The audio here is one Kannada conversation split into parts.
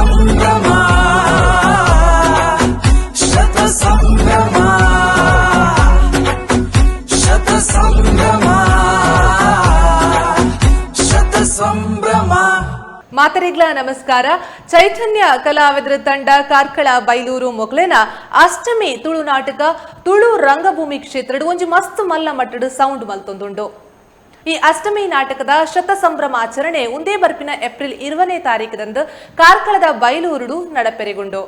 ಸಂಭ್ರಮ ನಮಸ್ಕಾರ. ಚೈತನ್ಯ ಕಲಾವಿದರ ತಂಡ ಕಾರ್ಕಳ ಬೈಲೂರು ಮೊಗ್ಲೆನ ಅಷ್ಟಮಿ ತುಳು ನಾಟಕ ತುಳು ರಂಗಭೂಮಿ ಕ್ಷೇತ್ರ ಒಂಜಿ ಮಸ್ತ್ ಮಲ್ಲ ಮಟ್ಟಡು ಸೌಂಡ್ ಮಲ್ತೊಂದುಂಡು ಈ ಅಷ್ಟಮಿ ನಾಟಕದ ಶತ ಸಂಭ್ರಮಾಚರಣೆ ಒಂದೇ ಬರ್ಪಿನ ಏಪ್ರಿಲ್ ಇರುವನೇ ತಾರೀಕದಂದು ಕಾರ್ಕಳದ ಬೈಲೂರುಡು ನಡಪೆರೆಗೊಂಡು.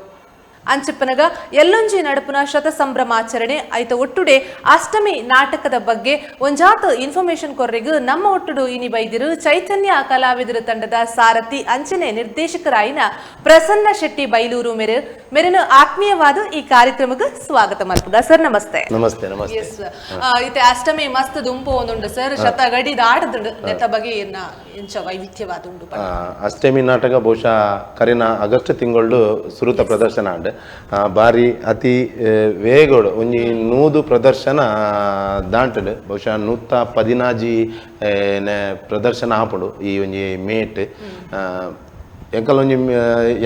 ಅಂಚಿಪ್ಪನಗ ಎಲ್ಲೊಂಜಿ ನಡಪುನ ಶತ ಸಂಭ್ರಮಾಚರಣೆ ಐತ ಒಟ್ಟುಡೆ ಅಷ್ಟಮಿ ನಾಟಕದ ಬಗ್ಗೆ ಒಂಜಾತ ಇನ್ಫಾರ್ಮೇಶನ್ ಕೊರ್ರೆಗ್ ನಮ್ಮ ಒಟ್ಟುಡು ಇನಿ ಬೈದಿರು ಚೈತನ್ಯ ಕಲಾವಿದರ ತಂಡದ ಸಾರಥಿ ಅಂಚನೆ ನಿರ್ದೇಶಕರಾಯಿನ ಪ್ರಸನ್ನ ಶೆಟ್ಟಿ ಬೈಲೂರು ಮೇರೆ ಮೆರೆನ ಆತ್ಮೀಯವಾದ ಈ ಕಾರ್ಯಕ್ರಮಕ್ಕೆ ಸ್ವಾಗತ ಮಾಡ್ತದ. ಸರ್ ನಮಸ್ತೆ. ನಮಸ್ತೆ ನಮಸ್ತೆ. ಎಸ್ ಇತ್ತೆ ಅಷ್ಟಮಿ ಮಸ್ತ್ ದುಂಪು ಒಂದುಂಡು ಸರ್. ಶತ ಗಡಿ ಆಡದುಂಡು ನೆತ್ತ ಬಗ್ಗೆ ಎಂಚ ವೈವಿಧ್ಯವಾದ ಉಂಡು ಅಷ್ಟಮಿ ನಾಟಕ ಬಹುಶಃ ಕರಿನ ಆಗಸ್ಟ್ ತಿಂಗಳು ಸುರುತ ಪ್ರದರ್ಶನ ಅಂಡ್ ಬಾರಿ ಅತಿ ವೇಗಡು ಒಂಜಿ ನೂದು ಪ್ರದರ್ಶನ ದಾಂಟಡು ಬಹುಶಃ ನೂತ ಪದಿನಾಜಿ ಪ್ರದರ್ಶನ ಆಪಡು ಈ ಒಂಜಿ ಮೇಟ್. ಎಂಕಲ್ ಒಂಜಿ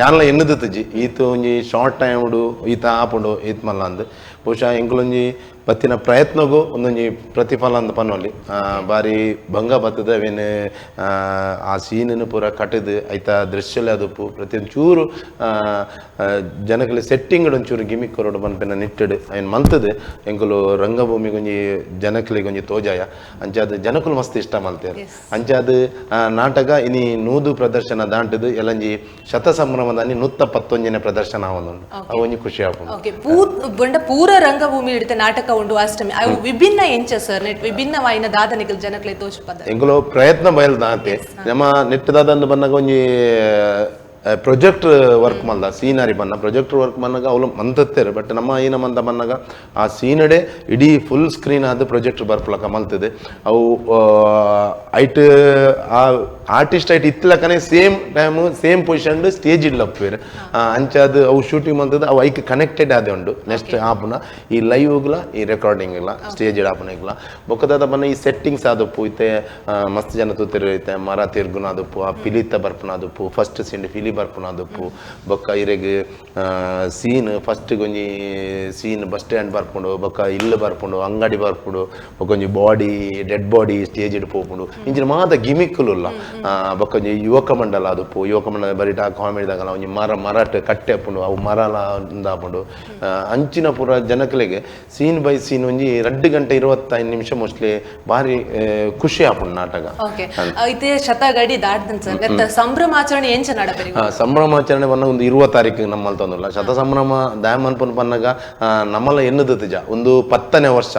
ಯಾನ್ಲ ತಜ್ಜಿ ಈತ ಒಂಜಿ ಶಾರ್ಟ್ ಟೈಮ್ಡು ಈತ ಆಪುಂಡು ಈತ್ ಮಲ್ಲ ಬಹುಶಃ ಎಂಕಲೊಂಜಿ ಬತ್ತಿನ ಪ್ರಯತ್ನಗೂ ಒಂದೊಂದು ಪ್ರತಿಫಲ ಅಂದ ಪನ್ನಲ್ಲಿ ಭಾರಿ ಬಾರಿ ಭಂಗ ಬತ್ತದ ಅವೇನು ಆ, ಸೀನನ್ನು ಪೂರ ಕಟ್ಟದು ಐತ ದೃಶ್ಯಲೆ ಅದು ಪ್ರತಿಯೊಂದು ಚೂರು ಜನಗಳ ಸೆಟ್ಟಿಂಗ್ ಒಂಚೂರು ಗಿಮಿಕ್ ಕೊರೋಡು ಬನ್ಪೆನ ನಿಟ್ಟಡು ಏನು ಮಂತದೆ ಎಂಕುಲು ರಂಗಭೂಮಿ ಒಂಜಿ ಜನಕಲಿ ಒಂಜಿ ತೋಜಾಯ. ಅಂಚಾದ ಜನಕುಲು ಮಸ್ತ್ ಇಷ್ಟ ಮಲ್ತೇರು ಅಂಚಾದ ನಾಟಕ ಇನಿ ನೂದು ಪ್ರದರ್ಶನ ದಾಂಟದು ಎಲ್ಲಂಜಿ ಶತ ಸಂಭ್ರಮದ ನೂತ್ತ ಪತ್ತೊಂಜನೇ ಪ್ರದರ್ಶನ ಅವನು ಅವು ಖುಷಿ ಪೂ ಪೂರ ರಂಗಭೂಮಿ ಹಿಡಿತ ನಾಟಕ ಉಂಡು ಅಷ್ಟಮಿ. ಅವು ವಿಭಿನ್ನ ಎಂಚ ಸರ್ ನೆಟ್ ವಿಭಿನ್ನವಾಯಿನ ದಾದನಿಗಳು ಜನಕ್ಲೆ ತೋಚ್ಪದ. ಎಂಕುಲು ಪ್ರಯತ್ನ ಬಯಲ್ದಾತೆ ನಮ್ಮ ನೆಟ್ಟದಾದಂದು ಬಂದಾಗ ಒಂಜಿ ಪ್ರೊಜೆಕ್ಟ್ ವರ್ಕ್ ಮಲ್ಲ ಸೀನರಿ ಬನ್ನ ಪ್ರೊಜೆಕ್ಟ್ ವರ್ಕ್ ಮನ್ನಾಗ ಅವಳು ಮಂತತ್ತೇರು ಬಟ್ ನಮ್ಮ ಏನ ಮಂದ ಬನ್ನಾಗ ಆ ಸೀನಡೆ ಇಡೀ ಫುಲ್ ಸ್ಕ್ರೀನ್ ಆದ ಪ್ರೊಜೆಕ್ಟ್ ಬರ್ಪಲಕ ಮಲ್ತದೆ. ಅವು ಐಟ್ ಆ ಆರ್ಟಿಸ್ಟ್ ಐಟ್ ಇತ್ತಲಕನೇ same time same position stage ಇಡ್ಲಪ್ಪೇರು ಅಂಚಾದ ಅವು ಶೂಟಿಂಗ್ ಮಂತದ ಅವು ಐಕ್ ಕನೆಕ್ಟೆಡ್ ಆದ ಉಂಡು. ನೆಕ್ಸ್ಟ್ ಆಪುನ ಈ ಲೈವ್ ಇಲ್ಲ ಈ ರೆಕಾರ್ಡಿಂಗ್ ಇಲ್ಲ ಸ್ಟೇಜ್ ಆಪುನ ಇಲ್ಲ. ಬೊಕ್ಕದಾದ ಬನ್ನ ಈ ಸೆಟ್ಟಿಂಗ್ಸ್ ಆದಪ್ಪು ಇತ್ತೆ ಮಸ್ತ್ ಜನ ತೂತಿರು ಐತೆ ಮರ ತಿರ್ಗುನ ಆದಪ್ಪು ಆ ಪಿಲಿತ ಬರ್ಪುನ ಆದಪ್ಪು ಫಸ್ಟ್ ಸೀನ್ ಫಿಲಿ ಬರ್ಪುನ ಆದಪ್ಪು ಬೊಕ್ಕ ಇರೆಗ್ ಸೀನ್ ಫಸ್ಟ್ ಕೊಂಜಿ ಸೀನ್ ಬಸ್ ಸ್ಟ್ಯಾಂಡ್ ಬರ್ಪುಂಡು ಬೊಕ್ಕ ಇಲ್ಲು ಬರ್ಪುಂಡು ಅಂಗಡಿ ಬರ್ಪುಂಡು ಕೊಂಚ ಬಾಡಿ ಡೆಡ್ ಬಾಡಿ ಸ್ಟೇಜ್ ಪೋಪುಂಡು. ಇಂಚಿನ ಮಾತ ಗಿಮಿಕ್ಕುಲ್ಲ ಬೊಕ್ಕ ಒಂಜಿ ಯುವಕ ಮಂಡಲ ಅದಪ್ಪು. ಯುವಕ ಮಂಡಲ ಬರಿಟ ಕಾಮಿಡಿದಾಗಲ ಒಂಜಿ ಮರ ಮರಟ್ ಕಟ್ಟೆ ಅಪ್ಪುಂಡು ಅವು ಮರಲ ಉಂದಾಪುಂಡು ಆ, ಅಂಚಿನ ಪೂರ ಜನಕಲೆಗೆ ಸೀನ್ ಬೈ ಸೀನ್ ಒಂಜಿ ರಡ್ಡು ಗಂಟೆ ಇರುವತ್ತೈದು ನಿಮಿಷ ಮೋಸ್ಟ್ಲಿ ಭಾರಿ ಖುಷಿ ಆಪುಂಡು ನಾಟಕ. ಓಕೆ ಇತ್ತೆ ಶತ ಗಡಿ ದಾಟ್ದನ್ ಸರ್. ಸಂಭ್ರಮಾಚರಣೆ ಎಂಚ ನಡಪೆರಿ ಆ, ಸಂಭ್ರಮಾಚರಣೆ ಬಂದಾಗ ಒಂದು ಇರುವ ತಾರೀಕಿಗೆ ನಮ್ಮಲ್ಲಿ ತಂದಿಲ್ಲ. ಶತ ಸಂಭ್ರಮ ದಯಮನ್ಪನ್ ಪನ್ನಾಗ ನಮ್ಮಲ್ಲ ಎನ್ನದ ತಿಜ ಒಂದು ಪತ್ತನೇ ವರ್ಷ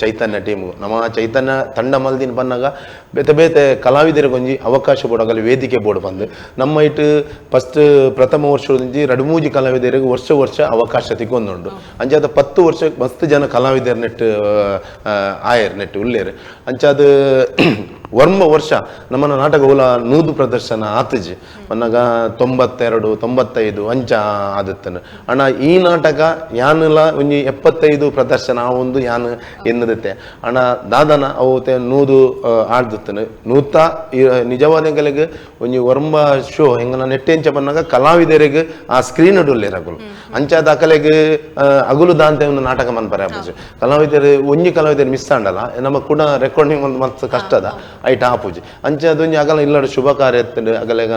ಚೈತನ್ಯ ಟೀಮು ನಮ್ಮ ಚೈತನ್ಯ ತಂಡ ಮಲ್ದಿನ ಬಂದಾಗ ಬೇತೆ ಬೇತೆ ಕಲಾವಿದರಿಗೆ ಒಂಜಿ ಅವಕಾಶ ಬೋಡಗಲ್ಲಿ ವೇದಿಕೆ ಬೋರ್ಡ್ ಬಂದು ನಮ್ಮ ಇಟ್ಟು ಫಸ್ಟ್ ಪ್ರಥಮ ವರ್ಷದಿಂಜಿ ರಡಮೂಜಿ ಕಲಾವಿದರಿಗೆ ವರ್ಷ ವರ್ಷ ಅವಕಾಶ ತಿಕ್ಕೊಂದುಂಡು ಅಂಚಾದ ಪತ್ತು ವರ್ಷ ಮಸ್ತ್ ಜನ ಕಲಾವಿದರ ನೆಟ್ ಆಯರ್ ನೆಟ್ ಉಳ್ಳೇರು ಅಂಚಾದ ವರ್ಮ ವರ್ಷ ನಮ್ಮನ್ನ ನಾಟಕ ಉಲ ನೂದು ಪ್ರದರ್ಶನ ಆತಜಿ. ಮನ್ನಗ ತೊಂಬತ್ತೆರಡು ತೊಂಬತ್ತೈದು ಅಂಚ ಆದತ್ತನು. ಅಣ್ಣ ಈ ನಾಟಕ ಯಾನಲ್ಲ ಒಂಜಿ ಎಪ್ಪತ್ತೈದು ಪ್ರದರ್ಶನ ಆ ಒಂದು ಯಾನ್ ಎನ್ನದತ್ತೆ. ಅಣ್ಣ ದಾದನ ಅವತ್ತೆ ನೂದು ಆಡ್ದತ್ತನು. ನೂತ ನಿಜವಾದ ಗಳಿಗೆ ಒಂಜಿ ವರ್ಮ ಶೋ ಹೆಂಗನ ನೆಟ್ಟೆಂಚ ಬಂದಾಗ ಕಲಾವಿದರಿಗೆ ಆ ಸ್ಕ್ರೀನ್ ಉಳ್ಳೇರಗುಲು ಅಂಚ ದಾಖಲೆಗೆ ಅಗುಲು ದಾಂತ ಒಂದು ನಾಟಕ ಮನ್ಪರೆ ಕಲಾವಿದರು ಒಂಜಿ ಕಲಾವಿದರು ಮಿಸ್ ಆಂಡಲ್ಲ. ನಮಗೆ ಕೂಡ ರೆಕಾರ್ಡಿಂಗ್ ಒಂದು ಮತ್ತೆ ಕಷ್ಟದ. ಐಟ್ ಆಪುಜಿ ಅಂಚೆ ಅದೊಂಜಿ ಅಗಲ ಇಲ್ಲಡ ಶುಭ ಕಾರ್ಯ ಎತ್ತಂಡು ಅಗಲೆಗ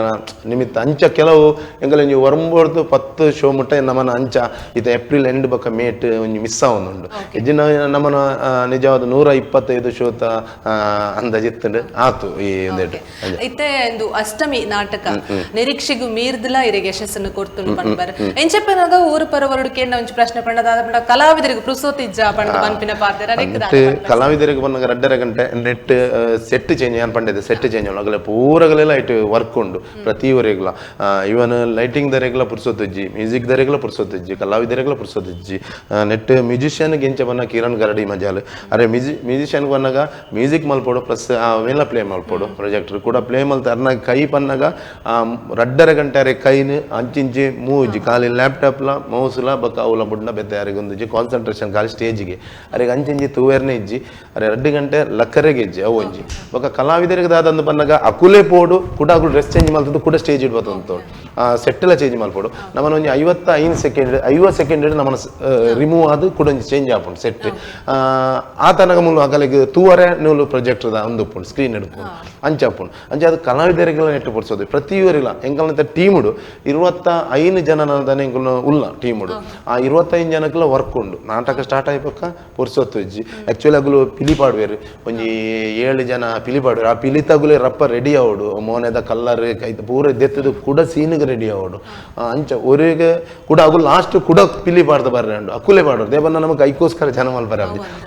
ನಿಮಿತ್ತ. ಅಂಚ ಕೆಲವು ಎಂಗಲ ನೀವು ಒರಂಬೋಡ್ದು ಪತ್ತು ಶೋ ಮುಟ್ಟ ನಮ್ಮನ ಅಂಚ ಇದು ಏಪ್ರಿಲ್ ಎಂಡ್ ಬಕ್ಕ ಮೇಟ್ ಒಂಜಿ ಮಿಸ್ ಆವೊಂದುಂಡು. ಇಜ್ಜಿನ ನಮ್ಮನ ನಿಜವಾದ ನೂರ ಇಪ್ಪತ್ತೈದು ಶೋತ ಅಂದಾಜಿತ್ತುಂಡು ಆತು ಈ ಒಂದೇಟು ಇತ್ತೆ ಒಂದು ಅಷ್ಟಮಿ ನಾಟಕ. ನಿರೀಕ್ಷೆಗೂ ಮೀರ್ದಿಲ್ಲ ಇರಿಗೆ ಯಶಸ್ಸನ್ನು ಕೊಡ್ತು ಪಂಡ್ಬರ್. ಎಂಚಪ್ಪನಾಗ ಊರು ಪರವರುಡು ಕೇಂದ್ರ ಒಂಚು ಪ್ರಶ್ನೆ ಪಂಡದಾದ ಪಂಡ ಕಲಾವಿದರಿಗೆ ಪೃಸೋತಿಜ್ಜ ಪಂಡ ಬನ್ಪಿನ ಪಾತ್ರ ಕಲಾವಿದರಿಗೆ ಬಂದಾಗ ರಡ್ಡರ ಗಂಟೆ ನೆಟ್ ಸೆಟ್ ಏನ್ ಪಂಡಿದೆ ಸೆಟ್ ಚೇಂಜ್ ಅಗಲ ಪೂರಗಲೆಲ್ಲ ಲೈಟ್ ವರ್ಕ್ ಉಂಡು ಪ್ರತಿ ಊರಿಗೆಲ್ಲ ಇವನ್ ಲೈಟಿಂಗ್ ದರೆಗ್ಲ ಪುರ್ಸೊತ್ತಿಜ್ಜಿ ಮ್ಯೂಸಿಕ್ ದರೆಗೆಲ್ಲ ಪುರ್ಸೊತ್ತಜ್ಜಿ ಕಲಾವಿದರಿಗೆಲ್ಲ ಪುರ್ಸೊತ್ತಿಜ್ಜಿ ನೆಟ್ ಮ್ಯೂಸಿಷಿಯನ್ ಗೆಂಚ ಬನ್ನ ಕಿರಣ್ ಗರಡಿ ಮಜಾಲ್ ಅರೆ ಮ್ಯೂಸಿ ಮ್ಯೂಸಿಷಿಯನ್ ಬಂದಾಗ ಮ್ಯೂಸಿಕ್ ಮಲ್ಪೋಡು ಪ್ಲಸ್ ಅವೆಲ್ಲ ಪ್ಲೇ ಮಲ್ಪೋಡು ಪ್ರೊಜೆಕ್ಟರ್ ಕೂಡ ಪ್ಲೇ ಮಲ್ತ ಅರ್ನ ಕೈ ಪನ್ನಾಗ ರಡ್ಡರ ಗಂಟೆ ಕೈನ್, ಅಂಚಿಂಚಿ, ಮೂಜಿ ಖಾಲಿ ಲ್ಯಾಪ್ಟಾಪ್ಲ ಮೌಸ್ಲ ಬಕ್ಕ ಅವಲ ಬುಡ್ನ ಬೆತ್ತ ಯಾರಿಗೊಂದು ಕಾನ್ಸಂಟ್ರೇಷನ್ ಖಾಲಿ ಸ್ಟೇಜಿಗೆ ಅರೆ ಅಂಚಿಂಚಿ ತೂವೆರ್ನೆ ಇಜ್ಜಿ, ಅರೆ ರಡ್ಡು ಗಂಟೆ ಲಕ್ಕರೆಗೆ ಇಜ್ಜಿ, ಅವು ಬೊಕ ಕಲಾವಿದರಿಗೆ ದಾದಂದು ಬಂದಾಗ ಅಕುಲೆ ಪೋಡು, ಕೂಡ ಡ್ರೆಸ್ ಚೇಂಜ್ ಮಾಡ್ತದ್ದು ಕೂಡ ಸ್ಟೇಜ್ ಇಡ್ಬೋದು ಅಂತ ಸೆಟ್ ಎಲ್ಲ ಚೇಂಜ್ ಮಾಡ್ಬೋದು ನಮ್ಮನ್ನು ಒಂದು ಐವತ್ತ ಐದು ಸೆಕೆಂಡ್ ಐವತ್ತು ಸೆಕೆಂಡ್ ನಮ್ಮನ್ನು ರಿಮೂವ್ ಆದ್ ಕೂಡ ಒಂದು ಚೇಂಜ್ ಆಪುಂಡು ಸೆಟ್ ಆ ತನಕ ಮೂಲ ಅಗಲಿಗೆ ತೂವರೆ ನೂಲು ಪ್ರೊಜೆಕ್ಟರ್ ಒಂದು ಉಪ್ಪುಂಡು ಸ್ಕ್ರೀನ್ ಇಡ್ಬೋದು ಅಂಚ ಅಪ್ಪುಂಡು ಅಂಚೆ ಅದು ಕಲಾವಿದರಿಗೆಲ್ಲ ನೆಟ್ಟು ಪಡಿಸೋದು ಪ್ರತಿಯೊರಿಲ್ಲ ಎಂಕಲ್ನಂತ ಟೀಮುಡು ಇರುವತ್ತ ಐದು ಜನ ಎಂಕಲ್ನ ಉಲ್ಲ ಟೀಮುಡು ಆ ಇರುವತ್ತೈದು ಜನಕ್ಕೆಲ್ಲ ವರ್ಕ್ ಉಂಡು ನಾಟಕ ಸ್ಟಾರ್ಟ್ ಆಯ್ಪಕ್ಕ ಪುರ್ಸೊತ್ತು ಇಜ್ಜಿ. ಆಕ್ಚುಲಿ ಅಗುಲು ಪಿಲಿ ಪಾಡುವೇರು. ಒಂಜಿ ಏಳು ಜನ ಪಿಲಿ ಪಾಡುವೇರು ಆ ಪಿಲಿ ತಗುಲಿ ರಪ್ಪ ರೆಡಿ ಆವಡು ಮೋನೆದ ಕಲ್ಲರ್ ಕೈತ ಪೂರ ದೆತ್ತದು ಕೂಡ ಸೀನಿಗೆ ರೆಡಿ ಆವಡು ಅಂಚ ಒರಿಗೆ ಕೂಡ ಅಗು ಲಾಸ್ಟ್ ಕೂಡ ಪಿಲಿ ಪಾಡ್ದು ಬರ್ರೆ ಉಂಡು ಅಕುಲೆ ಪಾಡೋರು ದೇವನ್ನ ನಮಗೆ ಕೈಕೋಸ್ಕರ ಜನ ಮಲ್ ಬರ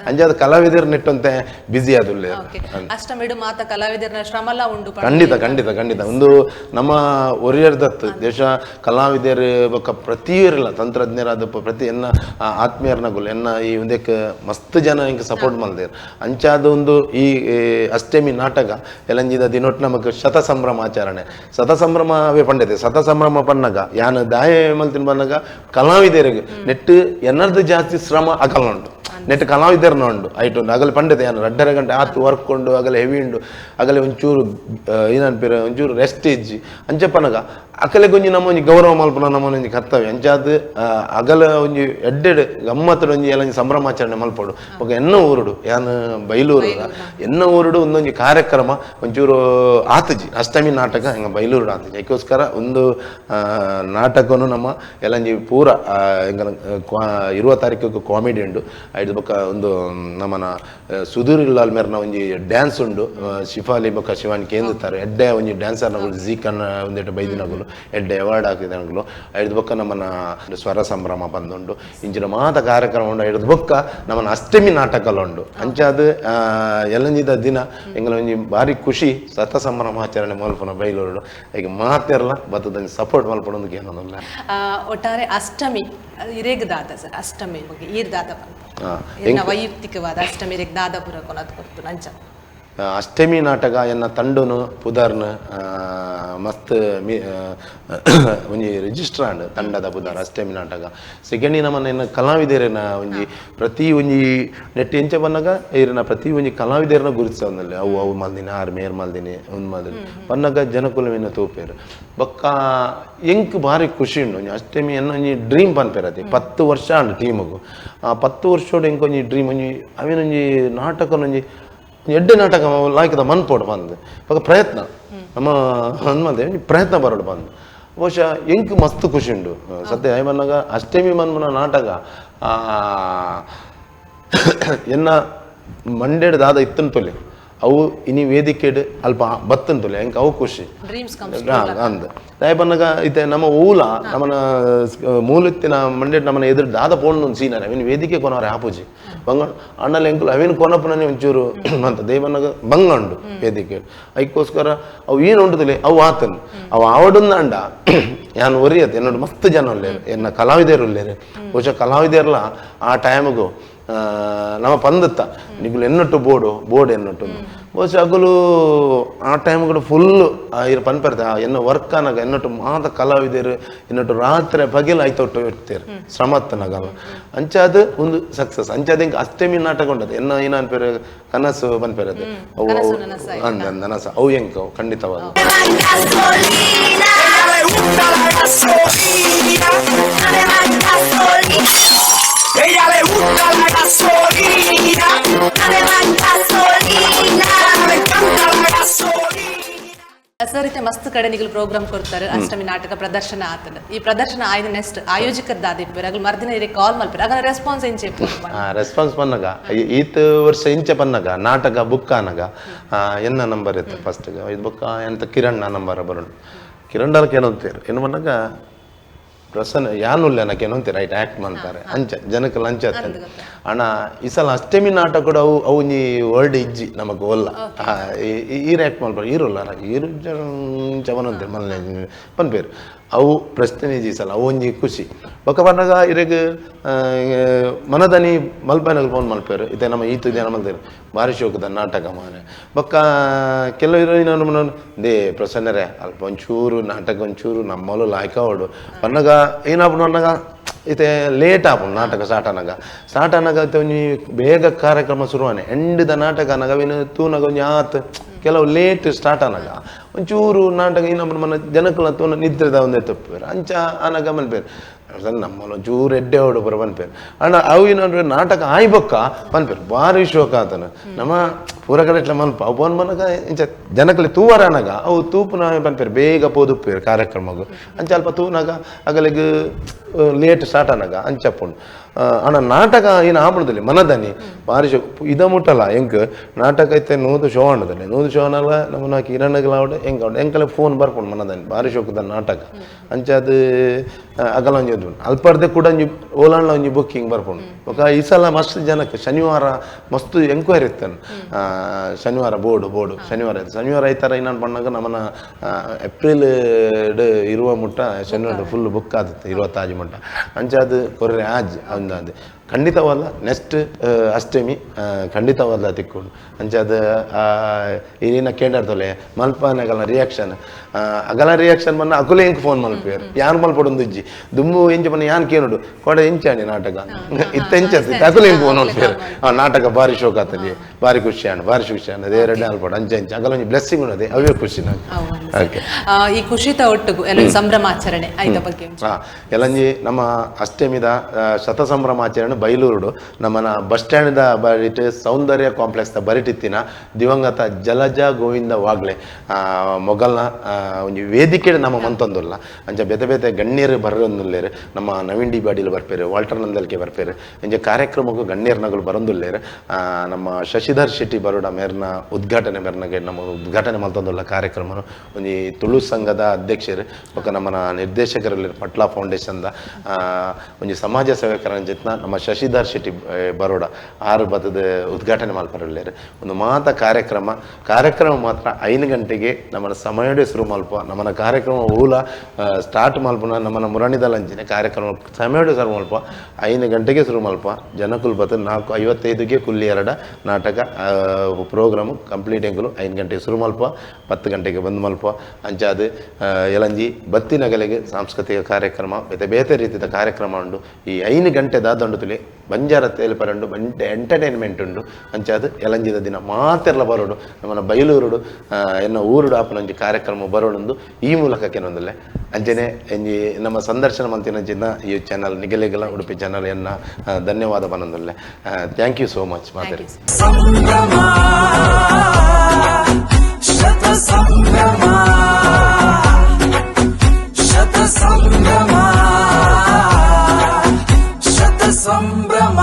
ಅಂಜ ಅದು ಕಲಾವಿದರು ನೆಟ್ಟಂತೆ ಬ್ಯುಸಿ ಆದುಲ್ಲೆ. ಅಷ್ಟಮಿಡು ಮಾತ ಕಲಾವಿದರ ಶ್ರಮಲ್ಲ ಉಂಡು ಖಂಡಿತ ಖಂಡಿತ ಖಂಡಿತ. ಒಂದು ನಮ್ಮ ಒರಿಯರ್ದತ್ತು ದೇಶ ಕಲಾವಿದರು ಬೊಕ್ಕ ಪ್ರತಿಯೊರಿಲ್ಲ ತಂತ್ರಜ್ಞರಾದ ಪ- ಪ್ರತಿ ಎನ್ನ ಆತ್ಮೀಯರ್ನಗುಲು ಎನ್ನ ಈ ಒಂದಕ್ಕೆ ಮಸ್ತ್ ಜನ ಹಿಂಗೆ ಸಪೋರ್ಟ್ ಮಲ್ದೇರು ಅಂಚಾದ ಒಂದು ಈ ಈ ಅಷ್ಟಮಿ ನಾಟಕ. ಎಲಂಜಿದ ದಿನೊಟ್ ನಮಗೆ ಶತ ಸಂಭ್ರಮ ಆಚರಣೆ. ಸಂಭ್ರಮ ಸಂಭ್ರಮವೇ ಪಂಡಿತೆ ಸತ ಸಂಭ್ರಮ ಪನ್ನಗ. ಯಾನ್ ದಾಯ ಮಲ್ತಿನ ಬನ್ನಗ ಕಲಾವಿದರಿಗೆ ನೆಟ್ಟು ಎನ್ನರ್ದು ಜಾಸ್ತಿ ಶ್ರಮ ಅಕಲ್ ಉಂಟು ನೆಟ್ ಇದ್ದಾರೆ ಉಂಡು ಐಟು ಅಗಲ ಪಂಡಿತ ಏನು ರಡ್ಡರ ಗಂಟೆ ಆತು ವರ್ಕ್ ಉಂಡು ಅಗಲ ಹೆವಿ ಉಂಡು. ಅಗಲ ಒಂಚೂರು ಏನನ್ಪಿರ ಒಂಚೂರು ರೆಸ್ಟ್ ಇಜ್ಜಿ. ಅಂಚಪ್ಪನಗ ಅಕಲೆ ಕೊಂಚ ನಮ್ಮ ಒಂಜಿ ಗೌರವ ಮಲ್ಪನ ನಮ್ಮ ಒಂಜಿ ಕರ್ತವ್ಯ ಅಂಚಾದ ಅಗಲ ಒಂಜಿ ಎಡ್ಡೆಡ್ ಗಮ್ಮತ್ತಡ ಒಂಜಿ ಎಲ್ಲ ಸಂಭ್ರಮಾಚರಣೆ ಮಲ್ಪಡು. ಒಗ ಎನ್ನ ಊರುಡು? ಏನು ಬೈಲೂರು ಎನ್ನ ಊರುಡು? ಒಂದೊಂಜಿ ಕಾರ್ಯಕ್ರಮ ಒಂಚೂರು ಆತಜಿ ಅಷ್ಟಮಿ ನಾಟಕ ಹಿಂಗೆ ಬೈಲೂರು ಆತಜಿ ಅದಕ್ಕೋಸ್ಕರ ಒಂದು ನಾಟಕನು ನಮ್ಮ ಎಲ್ಲಂಜಿ ಪೂರ ಎಂಗನ ಇರುವ ತಾರೀಕು ಕಾಮಿಡಿ ಉಂಡು. ಐದು ಬೊಕ್ಕ ಒಂದು ನಮ್ಮನ ಆ, ಸುಧೀರ್ ಇಲ್ಲಾಲ್ ಮೇರ್ನ ಒಂಜಿ ಡ್ಯಾನ್ಸ್ ಉಂಡು. ಶಿಫಾಲಿ ಬಕ್ಕ ಶಿವಾನಿ ಕೇಂದ್ರತಾರೆ ಎಡ್ಡೆ ಒಂಜಿ ಡ್ಯಾನ್ಸರ್ನಗಳು ಜೀ ಕನ್ನ ಒಂದೆಟ್ಟು ಬೈದಿನಗಳು ಎಡ್ಡೆ ಅವಾರ್ಡ್ ಹಾಕಿದನಗಳು ಐದು ಬೊಕ್ಕ ನಮ್ಮನ ಸ್ವರ ಸಂಭ್ರಮ ಬಂದುಂಡು. ಇಂಚಿನ ಮಾತ ಕಾರ್ಯಕ್ರಮ ಉಂಡು. ಐದು ಬೊಕ್ಕ ನಮ್ಮನ ಅಷ್ಟಮಿ ನಾಟಕಲ ಉಂಡು. ಅಂಚಾದ್ ಎಲ್ಲಂಜಿದ ದಿನ ಎಂಗಲ ಒಂಜಿ ಭಾರಿ ಖುಷಿ. ಸತ ಸಂಭ್ರಮಾಚರಣೆ ಮಲ್ಪನ ಬೈಲೂರು ಈಗ ಮಾತೆರ್ಲ ಬತ್ತದ ಸಪೋರ್ಟ್ ಮಲ್ಪಡೋದಕ್ಕೆ ಏನಲ್ಲ ಒಟ್ಟಾರೆ ಅಷ್ಟಮಿ ಇರೇಗದಾದ ಸರ್. ಅಷ್ಟಮಿ ಬಗ್ಗೆ ಈರ್ದಾದ ಬಂತು ವೈಯಕ್ತಿಕವಾದ ಅಷ್ಟಮಿ ಇರೇಗ್ ದಾದ ಪುರ ಕೊನದ್ ಕೊರ್ತು ನಂಚ ಆ, ಅಷ್ಟಮಿ ನಾಟಕ ಎನ್ನ ತಂಡುನು ಪುದರ್ನ ಮಸ್ತ್ ಮಿ ಒಂಜಿ ರಿಜಿಸ್ಟರ್ ಆಂಡ್ ತಂಡದ ಪುದರ್ ಅಷ್ಟಮಿ ನಾಟಕ. ಸೆಕೆಂಡ್ ನಮ್ಮನ್ನ ಎನ್ನ ಕಲಾವಿದರನ ಒಂಜಿ ಪ್ರತಿ ಒಂಜಿ ನೆಟ್ ಎಂಚ ಬಂದಾಗ ಇರನ ಪ್ರತಿ ಒಂಜಿ ಕಲಾವಿದರನ್ನ ಗುರುತಿಸೋದಲ್ಲಿ ಅವು ಅವು ಮಲ್ದಿನಿ, ಆರು ಮೇರ್ ಮಲ್ದಿನಿ, ಒಂದು ಮಲ್ದಿನಿ. ಬನ್ನಗ ಜನಕುಲವಿನ ತೋಪೇರು. ಬೊಕ್ಕ ಎಂಕ್ ಭಾರಿ ಖುಷಿ ಉಂಡು. ಒಂಜಿ ಅಷ್ಟಮಿ ಎನ್ನ ಒಂಜಿ ಡ್ರೀಮ್ ಪನ್ಪೇರತಿ ಪತ್ತು ವರ್ಷ ಅಂಡ್ ಟೀಮಗು ಆ ಪತ್ತು ವರ್ಷೋಡು ಎಂಕೊಂಜಿ ಡ್ರೀಮ್, ಒಂಜಿ ಅವೇನೊಂಜಿ ನಾಟಕನೊಂಜಿ ಎಡ್ಡೆ ನಾಟಕ ಲಾಯ್ಕದ ಮನ್ಪೋಡು ಬಂದು. ಇವಾಗ ಪ್ರಯತ್ನ. ನಮ್ಮ ಹನುಮಂತ ಪ್ರಯತ್ನ ಬರೋಡು ಬಂದು. ಬಹುಶಃ ಎಂಕ್ ಮಸ್ತ್ ಖುಷಿ ಉಂಡು ಸದ್ಯ ಐಮನ್ನಾಗ ಅಷ್ಟಮಿ ಮನ್ಮನ ನಾಟಕ ಆ, ಎನ್ನ ಮಂಡ್ಯಡ್ ದಾದ ಇತ್ತನ್ ತೊಲೆ ಅವು ಇನಿ ವೇದಿಕೆ ಅಲ್ಪ ಬತ್ತಂತುಲೆ ಎಂಕ ಅವು ಖುಷಿ. ಅಂದ. ದಾಯ ಪನ್ನಗ ಇತ್ತೆ ನಮ್ಮ ಊಲ ನಮ್ಮನ ಮೂಲತ್ತಿನ ಮಂಡೆಟ್ ನಮ್ಮನ್ನ ಎದುರು ದಾದ ಪೋಣ್ಣ ಒಂದು ಅವಿನ್ ವೇದಿಕೆ ಕೊನವ್ರೆ ಆಪುಜಿ ಬಂಗ ಅಣ್ಣಲ್ಲಿ ಎಂಕುಲು ಅವೇನು ಕೊನಪ್ಪನೇ ಒಂಚೂರು ಅಂತ. ದೇವನಗ ಬಂಗಂಡು ವೇದಿಕೆ. ಅದಕ್ಕೋಸ್ಕರ ಅವು ಏನು ಉಂಟದಲ್ಲಿ? ಅವು ಆತನ್. ಅವು ಆವಡನ್ನ ಅಂಡ ಯಾನ್ ಒರಿಯತ್ತೆ ಎನ್ನೋಡು ಮಸ್ತ್ ಜನ ಉಳ್ಳೇರು ಎನ್ನ ಕಲಾವಿದರು ಉಳ್ಳೇರು ಬಹುಶಃ ಕಲಾವಿದರ್ಲ ಆ ಟೈಮ್ಗೂ ನಮ್ಮ ಪಂದತ್ತ ನಿಗುಲು ಎನ್ನೊಟ್ಟು ಬೋರ್ಡು ಬೋರ್ಡ್ ಎನ್ನೊಟ್ಟು ಬಹುಶಃ ಅಗುಲು ಆ ಟೈಮ್ ಕೂಡ ಫುಲ್ ಇರ ಪನ್ಪರ್ತೆ ಆ ಎನ್ನ ವರ್ಕ್ ಅನ್ನಾಗ ಎನ್ನೊಟ್ಟು ಮಾತ ಕಲಾವಿದರು ಎನ್ನೊಟ್ಟು ರಾತ್ರಿ ಪಗಿಲ್ ಆಯ್ತೊಟ್ಟು ಇರ್ತೀರು ಶ್ರಮತ್ತನಾಗಲ್ಲ ಅಂಚಾದ ಒಂದು ಸಕ್ಸಸ್ ಅಂಚಾದ ಇಂಕ ಅಷ್ಟಮಿ ನಾಟಕ ಉಂಟದು ಎನ್ನ ಏನ ಅನ್ಪೇರು ಕನಸು ಪನ್ಪೇರದು ಅವು ಅವು ಅಂದ ಅಂದ ನನಸ ಅವು ಎಂಕ ಅವು ಖಂಡಿತವಾಗಿ Ella le gusta ಮಸ್ತ್ ಕಡೆ ಕಡೆನಿಗಳು ಪ್ರೋಗ್ರಾಮ್ ಕೊಡ್ತಾರೆ. ಅಷ್ಟಮಿ ನಾಟಕ ಪ್ರದರ್ಶನ ಆತದ. ಈ ಪ್ರದರ್ಶನ ಆಯ್ದ ನೆಕ್ಸ್ಟ್ ಆಯೋಜಕದ ಆದಿಪ್ಪರು ಅಗಲ ಮರ್ದಿನ ಇರಿ ಕಾಲ್ ಮಲ್ಪರು. ಅಗಲ ರೆಸ್ಪಾನ್ಸ್ ಇಂಚೆ ರೆಸ್ಪಾನ್ಸ್ ಪನ್ನಗ ಈತ ವರ್ಷ ಇಂಚೆ ಪನ್ನಗ ನಾಟಕ ಬುಕ್ ಆನಗ ಎನ್ನ ನಂಬರ್ ಇತ್ತು ಫಸ್ಟ್ಗೆ ಇದು ಬುಕ್ಕ ಎಂತ ಕಿರಣ್ಣ ನಂಬರ್ ಬರೋಣ. ಕಿರಣ್ಣಕ್ಕೆ ಏನಂತೀರು ಏನು ಪನ್ನಗ ಪ್ರಸನ್ನ ಯಾನುಲ್ಲ ನನಗೆ ಅಂತೀರ? ರೈಟ್ ಆಕ್ಟ್ ಮಾಡ್ತಾರೆ. ಅಂಚ ಜನಕ್ಕೆ ಲಂಚ ಆಗ್ತದೆ ಅಣ್ಣ ಈ ಸಲ ಅಷ್ಟಮಿ ನಾಟಕ ಕೂಡ ಅವು ಅವು ನೀ ವರ್ಲ್ಡ್ ಇಜ್ಜಿ ನಮಗೆ ಒಲ್ಲ ಈ- ರ್ಯಾಕ್ಟ್ ಈರ್ ಆಕ್ಟ್ ಮಾಡ್ಬಾರ ಈರುಲ್ಲ ಈರು ಚವನಂತೀರಿ ಮಲ್ಲೆ ಪನ್ಪೇರು ಅವು ಪ್ರಶ್ನೆ ಜೀಸಲ್ಲ ಸಲ ಅವು ಒಂಜಿ ಖುಷಿ. ಬಂದಾಗ ಇರೆಗ್ ಮನದನಿ ಮಲ್ಪನಲ್ಲಿ ಫೋನ್ ಮಲ್ಪೇರು. ಇದೆ ನಮ್ಮ ಈತು ಜನ ನಮ್ಮ ಭಾರಿ ಶೋಕದ ನಾಟಕ ಮಾನೆ ಬೊಕ್ಕ ಕೆಲವು ನಾನು ದೇ ಪ್ರಸನ್ನರೇ, ಅಲ್ಪ ಒಂಚೂರು ನಾಟಕ, ಒಂಚೂರು ನಮ್ಮಲ್ಲೂ ಲಾಯ್ಕ ಹೊಡು. ಪನ್ನಗ ಏನಾಪು ಅನ್ನಗ ಇತ್ತೆ ಲೇಟ್ ಆಪು ನಾಟಕ ಸ್ಟಾರ್ಟ್ ಅನ್ನಗ ಒಂಜಿ ಬೇಗ ಕಾರ್ಯಕ್ರಮ ಶುರುವಾನೆ. ಎಂಡಿದ ನಾಟಕ ಅವಿನ ತೂನಗ ಒಂಜಿ ಆತ್ ಕೆಲವು ಲೇಟ್ ಸ್ಟಾರ್ಟ್ ಆನಾಗ ಒಂಚೂರು ನಾಟಕ ಇನ್ನೊಬ್ಬರು ಮನ ಜನಕ್ಕಳ ತೋನ ನಿದ್ರೆದ ಒಂದೇ ತಪ್ಪು ಅಂಚ ಆನಾಗ ಮನ್ಪೇರು ನಮ್ಮಲ್ಲಿ ಒಂಚೂರು ಎಡ್ಡೆ ಹೊಡಬರ ಮನ್ಪೇರು ಅಣ್ಣ, ಅವು ಏನಾದ್ರು ನಾಟಕ ಆಯ್ಬೊಕ್ಕ ಮನ್ಪೇರು ಭಾರಿ ಶೋಕ ಆತನ. ನಮ್ಮ ಪೂರ ಕಡೆ ಇಟ್ಲ ಮನ್ಪ ಬಂದ್ ಮನಗ ಇಂಚ ಜನಕ್ಕೆ ತೂವರ ಅನಗ ಅವು ತೂಪುನ ಮನ್ಪೇರು ಬೇಗ ಪೋದುಪ್ಪೇರು ಕಾರ್ಯಕ್ರಮಗಳು ಅಂಚ ಅಲ್ಪ ತೂನಾಗ ಅಗಲಿಗೆ ಲೇಟ್ ಸ್ಟಾರ್ಟ್ ಅನಗ ಅಂಚಪ್ಪ ಅಣ್ಣ ನಾಟಕ ಏನು ಆಪಣದಲ್ಲಿ ಮನದನಿ. ಶೋ ಇದ ಮುಟ್ಟಲ್ಲ ಎಂಕ್ ನಾಟಕ ಐತೆ, ನೂದು ಶೋ ಅನ್ನದಲ್ಲಿ ನೂದು ಶೋ ಅನ್ನಲ್ಲ ನಮ್ಮನ್ನ ಕಿರಣಗಳ ಅವಡೆ ಎಂಕ ಅವಡೆ ಎಂಕಲೆ ಫೋನ್ ಬರ್ಕೊಂಡು ಮನದನಿ. ಭಾರಿ ಶೋಕದ ನಾಟಕ. ಅಂಚ ಅದು ಅಗಲ ಒಂಜಿ ಅಲ್ಪರ್ದೆ ಕೂಡ ಒಂಜಿ ಓಲಾಣ್ಲ ಒಂಜಿ ಬುಕ್ಕಿಂಗ್ ಬರ್ಕೊಂಡು. ಬೊಕ ಈ ಸಲ ಮಸ್ತ್ ಜನಕ್ಕೆ ಶನಿವಾರ ಮಸ್ತ್ ಎಂಕ್ವೈರಿ ಇರ್ತಾನೆ ಶನಿವಾರ ಬೋರ್ಡು ಬೋರ್ಡು. ಶನಿವಾರ ಐತೆ ಶನಿವಾರ ಐತಾರ ಇನ್ನೊಂದು ಬಂದಾಗ ನಮ್ಮನ್ನ ಏಪ್ರಿಲ್ ಇರುವ ಮುಟ್ಟ, ಶನಿವಾರ ಫುಲ್ ಬುಕ್ ಆದಿತ್ತು ತಾಜ್ ಮುಟ್ಟ. ಅಂಚೆ ಅದು ಕೊರ್ರೆ ಆಜ್ ಒಂದು ಅದು ಖಂಡಿತವಲ್ಲ. ನೆಕ್ಸ್ಟ್ ಅಷ್ಟಮಿ ಖಂಡಿತವಲ್ಲ ತಿಕ್ಕೊಂಡು. ಅಂಚೆ ಅದು ಏನ ಮಲ್ಪನ ಮಲ್ಪನಗಲ ರಿಯಾಕ್ಷನ್ ಅಗಲ ರಿಯಾಕ್ಷನ್ ಮನ್ನ ಅಕುಲೆ ಎಂಕ್ ಫೋನ್ ಮಲ್ಪೇರು ಯಾರು ಮಲ್ಪಡೊಂದು ಇಜ್ಜಿ? ದುಮ್ಮು ಎಂಚ ಬನ್ನ ಯಾನ್ ಕೇನುಡು ಕೊಡ ಎಂಚಾಣಿ ನಾಟಕ. ಇತ್ತ ಎಂಚಿ ಅಕುಲೆ ಫೋನ್ ಮಲ್ಪೇರು ಆ ನಾಟಕ ಭಾರಿ ಶೋಕ ಆತದೆ ಭಾರಿ ಖುಷಿ ಆಣ ಭಾರಿ ಖುಷಿ ಆಣ ಅದೇ ಎರಡು ಅಲ್ಪಡ ಅಂಚೆ ಅಂಚೆ ಅಗಲ ಒಂಜಿ ಬ್ಲೆಸ್ಸಿಂಗ್ ಉಣ್ಣದೆ ಅವೇ ಖುಷಿ ಓಕೆ ಈ ಖುಷಿತ ಒಟ್ಟಿಗೂ ಎಲ್ಲ ಸಂಭ್ರಮಾಚರಣೆ ಆಯ್ತ ಬಗ್ಗೆ ಹಾಂ. ಎಲ್ಲಂಜಿ ನಮ್ಮ ಅಷ್ಟಮಿದ ಶತ ಸಂಭ್ರಮಾಚರಣೆ ಬೈಲೂರುಡು ನಮ್ಮನ ಬಸ್ ಸ್ಟ್ಯಾಂಡ್ ಬರಿಟ್ ಸೌಂದರ್ಯ ಕಾಂಪ್ಲೆಕ್ಸ್ ದ ಬರಿಟಿತ್ತಿನ ದಿವಂಗತ ಜಲಜ ಗೋವಿಂದ ವಾಗ್ಲೆ. ಮೊಘಲ್ನ ಒಂಜಿ ವೇದಿಕೆ ನಮ್ಮ ಮಂತೊಂದುಲ್ಲ. ಅಂಚ ಬೇತೆ ಬೇತೆ ಗಣ್ಯರು ಬರೋಂದುಲ್ಲೇರು, ನಮ್ಮ ನವೀನ್ ಡಿ ಬಾಡಿಲು ಬರ್ಪೇರು, ವಾಲ್ಟರ್ ನಂದಲ್ಕೆ ಬರ್ಪೇರು, ಇಂಜೆ ಕಾರ್ಯಕ್ರಮಕ್ಕೂ ಗಣ್ಯರ್ನಗಳು ಬರೋಂದುಲ್ಲೇರು. ನಮ್ಮ ಶಶಿಧರ್ ಶೆಟ್ಟಿ ಬರೋಡ ಮೇರ್ನ ಉದ್ಘಾಟನೆ ಮೇರ್ನಗೆ ನಮ್ಮ ಉದ್ಘಾಟನೆ ಮಲ್ತೊಂದುಲ್ಲ ಕಾರ್ಯಕ್ರಮ ಒಂಜಿ ತುಳು ಸಂಘದ ಅಧ್ಯಕ್ಷರು ಬೊಕ ನಮ್ಮ ನಿರ್ದೇಶಕರಲ್ಲಿ ಪಟ್ಲಾ ಫೌಂಡೇಶನ್ದ ಒಂಜಿ ಸಮಾಜ ಸೇವಕರ ಜಿತ್ನ ನಮ್ಮ ಶಶಿಧರ್ ಶೆಟ್ಟಿ ಬರೋಡ, ಆರು ಬತ್ತದ ಉದ್ಘಾಟನೆ ಮಲ್ಪರಲ್ಲೇರು ಒಂದು ಮಾತ ಕಾರ್ಯಕ್ರಮ. ಕಾರ್ಯಕ್ರಮ ಮಾತ್ರ ಐದು ಗಂಟೆಗೆ ನಮ್ಮನ್ನು ಸಮಯಡೆ ಶುರು ಮಲ್ಪ ನಮ್ಮನ ಕಾರ್ಯಕ್ರಮ ಊಲ ಸ್ಟಾರ್ಟ್ ಮಲ್ಪನ ನಮ್ಮನ ಮುರಣಿದಲ್ ಅಂಚಿನ ಕಾರ್ಯಕ್ರಮ ಸಮಯಡೆ ಶುರು ಮಲ್ಪ ಐದು ಗಂಟೆಗೆ ಶುರು ಮಲ್ಪ ಜನಕುಲ್ ಬತ್ತ ನಾಲ್ಕು, ಐವತ್ತೈದುಗೆ ಕುಲ್ಲಿ ಎರಡ ನಾಟಕ ಪ್ರೋಗ್ರಾಮ್ ಕಂಪ್ಲೀಟ್ ಎಂಕುಲು ಐದು ಗಂಟೆಗೆ ಶುರು ಮಲ್ಪ ಹತ್ತು ಗಂಟೆಗೆ ಬಂದು ಮಲ್ಪ ಅಂಚಾದ ಎಲಂಜಿ ಬತ್ತಿನಗಲೆಗೆ ಸಾಂಸ್ಕೃತಿಕ ಕಾರ್ಯಕ್ರಮ ಬೇತೆ ಬೇತೆ ರೀತಿಯ ಕಾರ್ಯಕ್ರಮ ಉಂಡು. ಈ ಐದು ಗಂಟೆ ದಾದಂಡು ಬಂಜಾರ ತೇಲ್ಪರ ಪರಂಡು ಎಂಟ ಎಂಟರ್ಟೈನ್ಮೆಂಟ್ ಉಂಡು. ಅಂಚಾದ ಎಲಂಜಿದ ದಿನ ಮಾತೆಲ್ಲ ಬರೋಡು. ನಮ್ಮ ಬಯಲೂರುಡು ಎನ್ನ ಊರುಡು ಆಪನೊಂಜಿ ಕಾರ್ಯಕ್ರಮ ಬರೋಡೊಂದು ಈ ಮೂಲಕ ಕೆನೊಂದಲ್ಲೇ ಅಂಚನೆ ಎಂಜಿ ನಮ್ಮ ಸಂದರ್ಶನ ಮಂತಿನ ಜಿನ್ನ ಈ ಚಾನಲ್ ನಿಗಲಿಗಲ ಉಡುಪಿ ಚಾನಲ್ ಎನ್ನ ಧನ್ಯವಾದ ಬನ್ನೊಂದಲ್ಲೇ ಥ್ಯಾಂಕ್ ಯು ಸೋ ಮಚ್ ಮಾತಾಡಿ ಸಂಭ್ರಮ సంభ్రమ